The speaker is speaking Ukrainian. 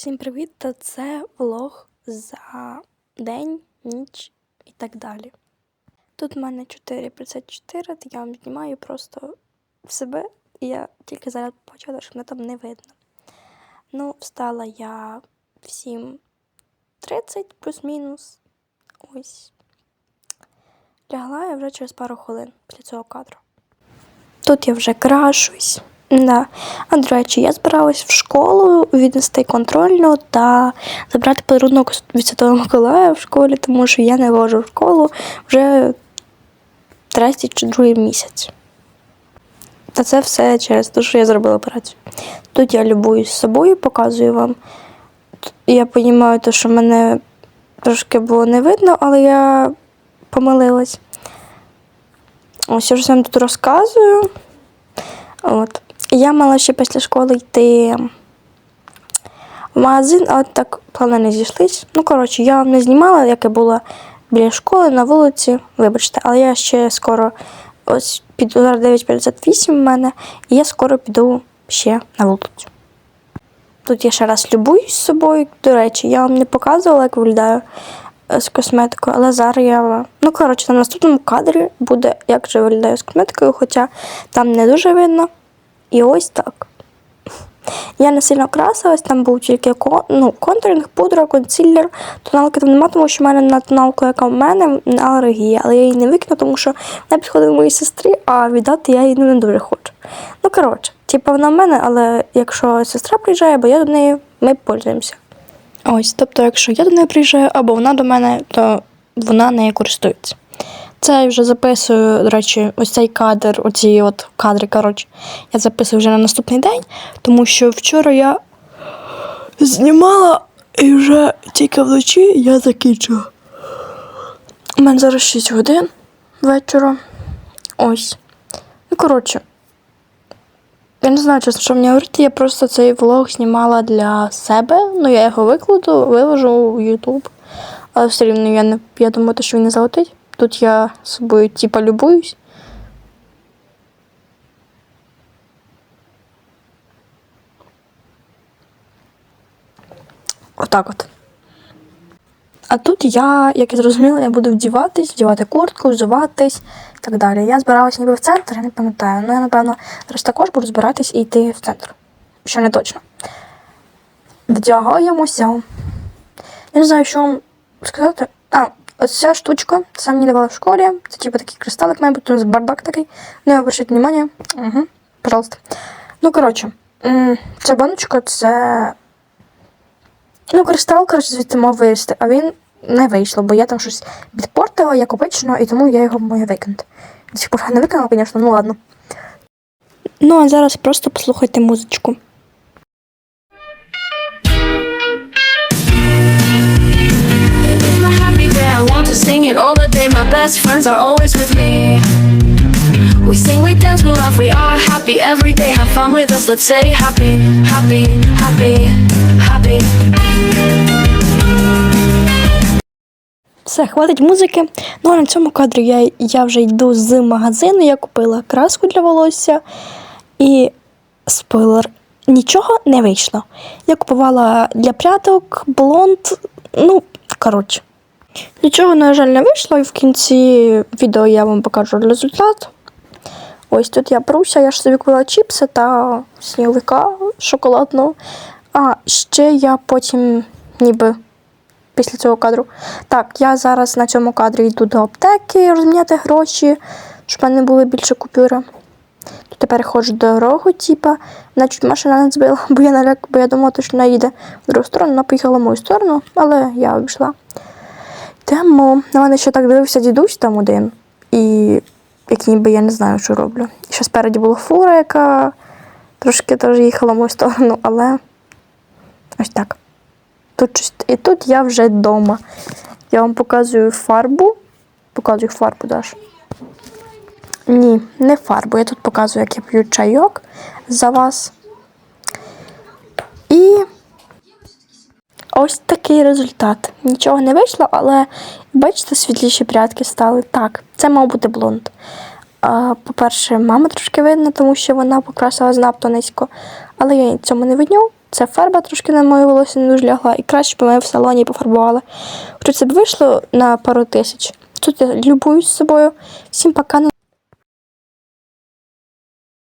Всім привіт! Та це влог за день, ніч і так далі. Тут в мене 4,54, то я вам знімаю просто в себе, і я тільки зараз почала, що мене там не видно. Ну, встала я в 7.30 плюс-мінус. Ось. Лягла я вже через пару хвилин після цього кадру. Тут я вже крашусь. Да. А до речі, я збиралась в школу віднести контрольну та забрати подарунок від Святого Миколая в школі, тому що я не вожу в школу вже третій чи другий місяць. Та це все через те, що я зробила операцію. Тут я любуюсь собою, показую вам. Я розумію, що мене трошки було не видно, але я помилилась. Ось я ж вам тут розказую. От. Я мала ще після школи йти в магазин, а от так плани не зійшлись. Ну, коротше, я не знімала, як я була біля школи на вулиці, вибачте, але я ще скоро ось піду зараз 9.58 в мене, і я скоро піду ще на вулицю. Тут я ще раз любуюсь собою. До речі, я вам не показувала, як виглядаю е, з косметикою, але зараз я. Ну, коротше, на наступному кадрі буде, як же виглядаю з косметикою, хоча там не дуже видно. І ось так. Я не сильно красилась, там був тільки ну, контуринг, пудра, консилер. Тоналки там нема, тому що в мене на тоналку, яка в мене, алергія, але я її не викину, тому що вона підходить моїй сестрі, а віддати я її не дуже хочу. Ну, коротше, типу вона в мене, але якщо сестра приїжджає, або я до неї, ми пользуємося. Ось, тобто, якщо я до неї приїжджаю, або вона до мене, то вона нею користується. Це я вже записую, до речі, ось цей кадр, оці от кадри, коротше, я записую вже на наступний день, тому що вчора я знімала і вже тільки вночі я закінчила. У мене зараз 6 годин вечора. Ось. Ну, коротше, я не знаю, чесно, що мені говорити, я просто цей влог знімала для себе. Ну, я його викладу, виложу в YouTube. Але все рівно я не я думаю, що він не залетить. Тут я собою типа любуюсь. Отак от. А тут я, як і зрозуміла, я буду вдіватись, вдівати куртку, взуватись і так далі. Я збиралася ніби в центр, я не пам'ятаю. Ну, я, напевно, зараз також буду збиратись і йти в центр. Ще не точно. Вдягаємося. Я не знаю, що вам сказати. А, ось ця штучка, це мені давали в школі. Це типу такий кристалик має бути, у нас бардак такий. Не обращайте внимання. Угу. Пожалуйста. Ну, коротше, ця баночка це. Ну, кристал, коротше, звідти мав вивезти, а він не вийшло, бо я там щось підпортила, як обично, і тому я його маю викинути. До сих пор не викинула, звісно, ну ладно. Ну, а зараз просто послухайте музичку. Best friends are always with me. We sing, we dance, we laugh, we are happy every day. Have fun with us, let's say happy, happy, happy, happy. Все, хватить музики. Ну а на цьому кадрі я, я вже йду з магазину. Я купила краску для волосся і спойлер. Нічого не вийшло. Я купувала для пряток, блонд, ну, коротше. Нічого, на жаль, не вийшло, і в кінці відео я вам покажу результат. Ось тут я пруся, я ж собі купила чіпси та сніговика шоколадного. А ще я потім ніби після цього кадру. Так, я зараз на цьому кадрі йду до аптеки розміняти гроші, щоб в мене були більше купюри. Тут я переходжу дорогу, типа, вона машина не збила, бо я наляк, бо я думала, що вона їде в другу сторону, вона поїхала в мою сторону, але я обійшла. Йдемо. На мене ще так дивився дідусь там один, і як ніби я не знаю, що роблю. І ще спереді була фура, яка трошки теж їхала в мою сторону, але ось так. Тут. І тут я вже вдома. Я вам показую фарбу. Показую фарбу Даш. Ні, не фарбу. Я тут показую, як я п'ю чайок за вас. І ось такий результат. Нічого не вийшло, але бачите, світліші прядки стали. Так, це мав бути блонд. По-перше, мама трошки видно, тому що вона покрасила занадто низько, але я цьому не виню. Ця фарба трошки на моє волосся не дуже лягла, і краще б мене в салоні пофарбували. Хоча це б вийшло на пару тисяч. Тут я любуюсь собою. Всім пока.